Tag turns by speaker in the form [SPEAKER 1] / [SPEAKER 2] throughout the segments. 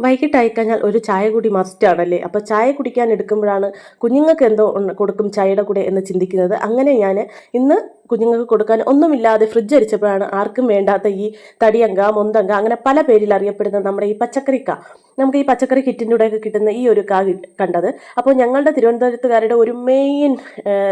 [SPEAKER 1] വൈകിട്ടായി കഴിഞ്ഞാൽ ഒരു ചായ കൂടി മസ്റ്റ് ആണല്ലേ? അപ്പോൾ ചായ കുടിക്കാൻ എടുക്കുമ്പോഴാണ് കുഞ്ഞുങ്ങൾക്ക് എന്തോ കൊടുക്കും ചായയുടെ കൂടെ എന്ന് ചിന്തിക്കുന്നത്. അങ്ങനെ ഞാൻ ഇന്ന് കുഞ്ഞുങ്ങൾക്ക് കൊടുക്കാൻ ഒന്നുമില്ലാതെ ഫ്രിഡ്ജ് അരിച്ചപ്പോഴാണ് ആർക്കും വേണ്ടാത്ത ഈ തടിയങ്ക മൊന്തങ്ക അങ്ങനെ പല പേരിൽ അറിയപ്പെടുന്ന നമ്മുടെ ഈ പച്ചക്കറിക്ക. നമുക്ക് ഈ പച്ചക്കറി കിറ്റിന്റെ കൂടെയൊക്കെ കിട്ടുന്ന ഈ ഒരു കാ കണ്ടത്. അപ്പോൾ ഞങ്ങളുടെ തിരുവനന്തപുരത്തുകാരുടെ ഒരു മെയിൻ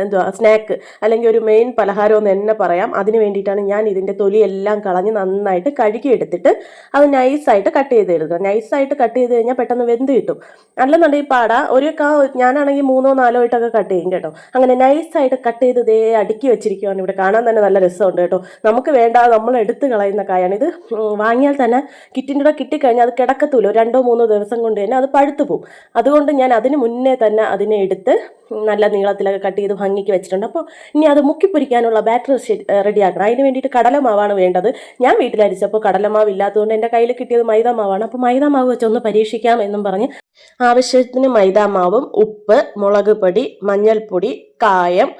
[SPEAKER 1] എന്തുവാ സ്നാക്ക് അല്ലെങ്കിൽ ഒരു മെയിൻ പലഹാരം എന്ന് തന്നെ പറയാം. അതിന് വേണ്ടിയിട്ടാണ് ഞാൻ ഇതിന്റെ തൊലിയെല്ലാം കളഞ്ഞ് നന്നായിട്ട് കഴുകിയെടുത്തിട്ട് അത് നൈസായിട്ട് കട്ട് ചെയ്ത് എടുക്കുക നൈസായിട്ട് കട്ട് ചെയ്ത് കഴിഞ്ഞാൽ പെട്ടെന്ന് വെന്ത് കിട്ടും. അല്ലെന്നുണ്ടെങ്കിൽ പാട ഒരു കാ ഞാനാണെങ്കിൽ മൂന്നോ നാലോ ആയിട്ടൊക്കെ കട്ട് ചെയ്യും കേട്ടോ. അങ്ങനെ നൈസായിട്ട് കട്ട് ചെയ്ത് ദേ അടുക്കി വെച്ചിരിക്കുകയാണ് ഇവിടെ കാണാൻ തന്നെ നല്ല രസമുണ്ട് കേട്ടോ. നമുക്ക് വേണ്ട നമ്മൾ എടുത്ത് കളയുന്ന കായാണ്. ഇത് വാങ്ങിയാൽ തന്നെ കിറ്റിന്റെ കൂടെ കിട്ടിക്കഴിഞ്ഞാൽ അത് കിടക്കത്തൂല്ലോ രണ്ടോ മൂന്നോ ദിവസം കൊണ്ട് തന്നെ അത് പഴുത്തു പോകും അതുകൊണ്ട് ഞാൻ അതിന് മുന്നേ തന്നെ അതിനെ എടുത്ത് നല്ല നീളത്തിലൊക്കെ കട്ട് ചെയ്ത് ഭംഗിക്ക് വെച്ചിട്ടുണ്ട്. അപ്പോൾ ഇനി അത് മുക്കി പൊരിക്കാനുള്ള ബാറ്റർ റെഡിയാക്കണം. അതിന് വേണ്ടിയിട്ട് കടലമാവാണ് വേണ്ടത്. ഞാൻ വീട്ടിലരിച്ചപ്പോൾ കടലമാവ് ഇല്ലാത്തതുകൊണ്ട് എന്റെ കയ്യിൽ കിട്ടിയത് മൈദാമാവാണ്. അപ്പോൾ മൈദാമാവ് വെച്ച് ഒന്ന് പരീക്ഷിക്കാം എന്നും പറഞ്ഞ് ആവശ്യത്തിന് മൈദാമാവും ഉപ്പ് മുളക് പൊടി മഞ്ഞൾപ്പൊടി കായം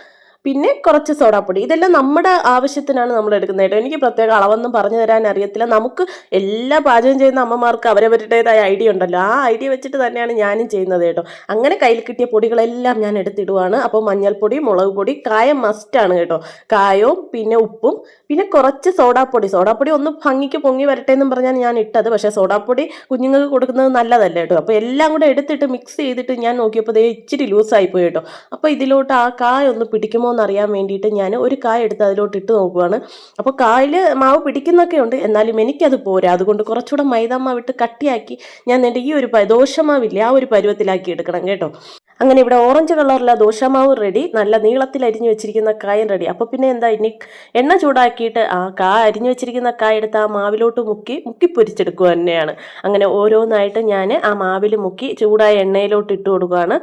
[SPEAKER 1] പിന്നെ കുറച്ച് സോഡാപ്പൊടി. ഇതെല്ലാം നമ്മുടെ ആവശ്യത്തിനാണ് നമ്മൾ എടുക്കുന്നത് കേട്ടോ. എനിക്ക് പ്രത്യേക അളവൊന്നും പറഞ്ഞു തരാൻ അറിയത്തില്ല. നമുക്ക് എല്ലാ പാചകം ചെയ്യുന്ന അമ്മമാർക്ക് അവരവരുടേതായ ഐഡിയ ഉണ്ടല്ലോ. ആ ഐഡിയ വെച്ചിട്ട് തന്നെയാണ് ഞാനും ചെയ്യുന്നത് കേട്ടോ. അങ്ങനെ കയ്യിൽ കിട്ടിയ പൊടികളെല്ലാം ഞാൻ എടുത്തിടുവാണ്. അപ്പോൾ മഞ്ഞൾപ്പൊടി മുളക് പൊടി കായം മസ്റ്റാണ് കേട്ടോ. കായവും പിന്നെ ഉപ്പും പിന്നെ കുറച്ച് സോഡാപ്പൊടി. സോഡാപ്പൊടി ഒന്ന് ഭംഗിക്ക് പൊങ്ങി വരട്ടെ എന്നും പറഞ്ഞാണ് ഞാൻ ഇട്ടത്. പക്ഷേ സോഡാപ്പൊടി കുഞ്ഞുങ്ങൾക്ക് കൊടുക്കുന്നത് നല്ലതല്ല കേട്ടോ. അപ്പോൾ എല്ലാം കൂടെ എടുത്തിട്ട് മിക്സ് ചെയ്തിട്ട് ഞാൻ നോക്കിയപ്പോൾ ദേ ഇച്ചിരി ലൂസായി പോയി കേട്ടോ. അപ്പോൾ ഇതിലോട്ട് ആ കായ ഒന്ന് പിടിക്കുമോ എന്ന് അറിയാൻ വേണ്ടിയിട്ട് ഞാൻ ഒരു കായ എടുത്ത് അതിലോട്ട് ഇട്ട് നോക്കുകയാണ് അപ്പോൾ കായിൽ മാവ് പിടിക്കുന്നൊക്കെ ഉണ്ട്. എന്നാലും എനിക്കത് പോരാ. അതുകൊണ്ട് കുറച്ചുകൂടെ മൈദ മാവ് ഇട്ട് കട്ടിയാക്കി ഞാൻ എന്റെ ഈ ഒരു ദോഷമാവില്ല ആ ഒരു പരുവത്തിലാക്കി എടുക്കണം കേട്ടോ. അങ്ങനെ ഇവിടെ ഓറഞ്ച് കളറിലെ ദോശമാവ് റെഡി നല്ല നീളത്തിൽ അരിഞ്ഞു വെച്ചിരിക്കുന്ന കായം റെഡി അപ്പോൾ പിന്നെ എന്താ ഇനി എണ്ണ ചൂടാക്കിയിട്ട് ആ കാ അരിഞ്ഞു വെച്ചിരിക്കുന്ന കായ എടുത്ത് ആ മാവിലോട്ട് മുക്കി മുക്കി പൊരിച്ചെടുക്കുക തന്നെയാണ്. അങ്ങനെ ഓരോന്നായിട്ട് ഞാൻ ആ മാവിൽ മുക്കി ചൂടായ എണ്ണയിലോട്ട് ഇട്ട് കൊടുക്കുകയാണ്.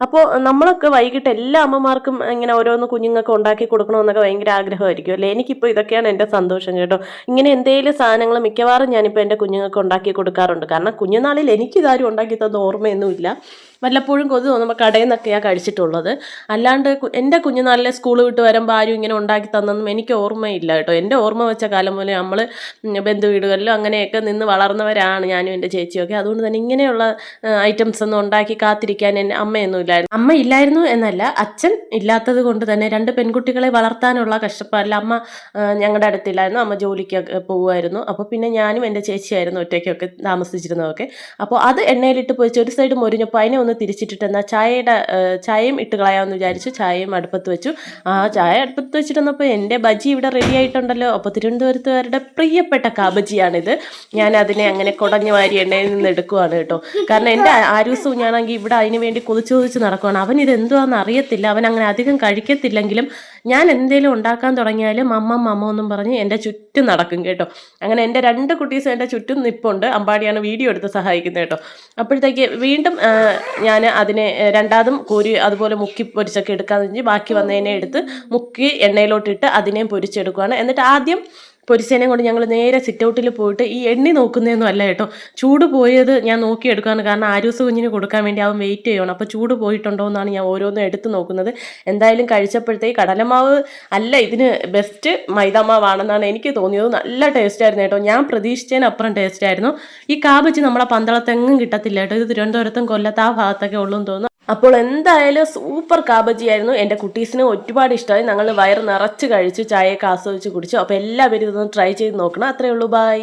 [SPEAKER 1] അപ്പോൾ നമ്മളൊക്കെ വൈകിട്ട് എല്ലാ അമ്മമാർക്കും ഇങ്ങനെ ഓരോന്ന് കുഞ്ഞുങ്ങൾക്ക് ഉണ്ടാക്കി കൊടുക്കണമെന്നൊക്കെ ഭയങ്കര ആഗ്രഹമായിരിക്കും അല്ലേ? എനിക്കിപ്പോൾ ഇതൊക്കെയാണ് എന്റെ സന്തോഷം കേട്ടോ. ഇങ്ങനെ എന്തെങ്കിലും സാധനങ്ങൾ മിക്കവാറും ഞാനിപ്പോൾ എന്റെ കുഞ്ഞുങ്ങൾക്ക് ഉണ്ടാക്കി കൊടുക്കാറുണ്ട്. കാരണം കുഞ്ഞുനാളിൽ എനിക്കിതാരും ഉണ്ടാക്കി തന്ന ഓർമ്മയൊന്നുമില്ല. വല്ലപ്പോഴും കൊതു തോന്നുമ്പോൾ കടയിൽ നിന്നൊക്കെയാണ് കഴിച്ചിട്ടുള്ളത്. അല്ലാണ്ട് എന്റെ കുഞ്ഞുനാളിലെ സ്കൂൾ വിട്ട് വരുമ്പോൾ ആരും ഇങ്ങനെ ഉണ്ടാക്കി തന്നൊന്നും എനിക്ക് ഓർമ്മയില്ല കേട്ടോ. എന്റെ ഓർമ്മ വെച്ച കാലം പോലെ നമ്മൾ ബന്ധു വീടുകളിലും അങ്ങനെയൊക്കെ നിന്ന് വളർന്നവരാണ് ഞാനും എന്റെ ചേച്ചിയൊക്കെ. അതുകൊണ്ട് തന്നെ ഇങ്ങനെയുള്ള ഐറ്റംസ് ഒന്നും ഉണ്ടാക്കി കാത്തിരിക്കാൻ എന്റെ അമ്മയൊന്നും ഇല്ലായിരുന്നു. അമ്മ ഇല്ലായിരുന്നു എന്നല്ല അച്ഛൻ ഇല്ലാത്തത് കൊണ്ട് തന്നെ രണ്ട് പെൺകുട്ടികളെ വളർത്താനുള്ള കഷ്ടപ്പാടിൽ അമ്മ ഞങ്ങളുടെ അടുത്തില്ലായിരുന്നു. അമ്മ ജോലിക്കൊക്കെ പോകുമായിരുന്നു അപ്പോൾ പിന്നെ ഞാനും എന്റെ ചേച്ചിയായിരുന്നു ഒറ്റയ്ക്കൊക്കെ താമസിച്ചിരുന്നതൊക്കെ. അപ്പോൾ അത് എണ്ണയിലിട്ട് പൊരിച്ച് ഒരു സൈഡ് മൊരിഞ്ഞപ്പോൾ അതിനെ ഒന്ന് തിരിച്ചിട്ടിട്ട് എന്നാൽ ചായയുടെ ചായയും ഇട്ട് കളയാമെന്ന് വിചാരിച്ചു ചായയും അടുപ്പത്ത് വെച്ചു. ആ ചായ അടുപ്പത്ത് വെച്ചിട്ടെന്നപ്പോൾ എന്റെ ബജി ഇവിടെ റെഡി ആയിട്ടുണ്ടല്ലോ. അപ്പോൾ തിരുവനന്തപുരത്തുകാരുടെ പ്രിയപ്പെട്ട കാബജിയാണിത്. ഞാൻ അതിനെ അങ്ങനെ കുടഞ്ഞു വാരി എണ്ണയിൽ നിന്ന് എടുക്കുവാണ് കേട്ടോ. കാരണം എന്റെ ആരൂസവും ഞാനാണെങ്കിൽ ഇവിടെ അതിന് വേണ്ടി കൊതിച്ചു കൊതിച്ച് നടക്കുവാണ്. അവൻ ഇത് എന്തുവാന്ന് അറിയത്തില്ല. അവൻ അങ്ങനെ അധികം കഴിക്കത്തില്ലെങ്കിലും ഞാൻ എന്തെങ്കിലും ഉണ്ടാക്കാൻ തുടങ്ങിയാലും അമ്മ അമ്മ എന്നും പറഞ്ഞ് എന്റെ ചുറ്റും നടക്കും കേട്ടോ. അങ്ങനെ എന്റെ രണ്ട് കുട്ടീസും എന്റെ ചുറ്റും നിപ്പുണ്ട്. അമ്പാടിയാണ് വീഡിയോ എടുത്ത് സഹായിക്കുന്നത് കേട്ടോ. അപ്പോഴത്തേക്ക് വീണ്ടും ഞാൻ അതിനെ രണ്ടാമതും കോരി അതുപോലെ മുക്കി പൊരിച്ചൊക്കെ എടുക്കാമെന്ന് വെച്ച് ബാക്കി വന്നതിനെ എടുത്ത് മുക്കി എണ്ണയിലോട്ടിട്ട് അതിനെയും പൊരിച്ചെടുക്കുകയാണ് എന്നിട്ട് ആദ്യം പൊരിച്ചതിനെ കൊണ്ട് ഞങ്ങൾ നേരെ സിറ്റ് ഔട്ടിൽ പോയിട്ട് ഈ എണ്ണി നോക്കുന്നതൊന്നും അല്ല കേട്ടോ. ചൂട് പോയത് ഞാൻ നോക്കിയെടുക്കുകയാണ് കാരണം ആരൂസ് കുഞ്ഞിന് കൊടുക്കാൻ വേണ്ടി അവൻ വെയിറ്റ് ചെയ്യണം അപ്പോൾ ചൂട് പോയിട്ടുണ്ടോ എന്നാണ് ഞാൻ ഓരോന്നും എടുത്ത് നോക്കുന്നത്. എന്തായാലും കഴിച്ചപ്പോഴത്തേക്ക് കടലമാവ് അല്ല ഇതിന് ബെസ്റ്റ് മൈദാമാവാണെന്നാണ് എനിക്ക് തോന്നിയത്. നല്ല ടേസ്റ്റ് ആയിരുന്നു കേട്ടോ. ഞാൻ പ്രതീക്ഷിച്ചതിനപ്പുറം ടേസ്റ്റ് ആയിരുന്നു. ഈ കാബച്ച് നമ്മളെ പന്തളത്തെങ്ങും കിട്ടത്തില്ല കേട്ടോ. ഇത് തിരുവനന്തപുരത്തും കൊല്ലത്ത് ആ ഭാഗത്തൊക്കെ ഉള്ളൂ എന്ന് തോന്നുന്നു. അപ്പോൾ എന്തായാലും സൂപ്പർ കാബജി ആയിരുന്നു. എന്റെ കുട്ടീസിന് ഒരുപാട് ഇഷ്ടമായി. ഞങ്ങൾ വയറ് നിറച്ച് കഴിച്ചു ചായയൊക്കെ ആസ്വദിച്ച് കുടിച്ചു. അപ്പോൾ എല്ലാവരും ഇതൊന്ന് ട്രൈ ചെയ്ത് നോക്കണം. അത്രയേ ഉള്ളൂ. ബൈ.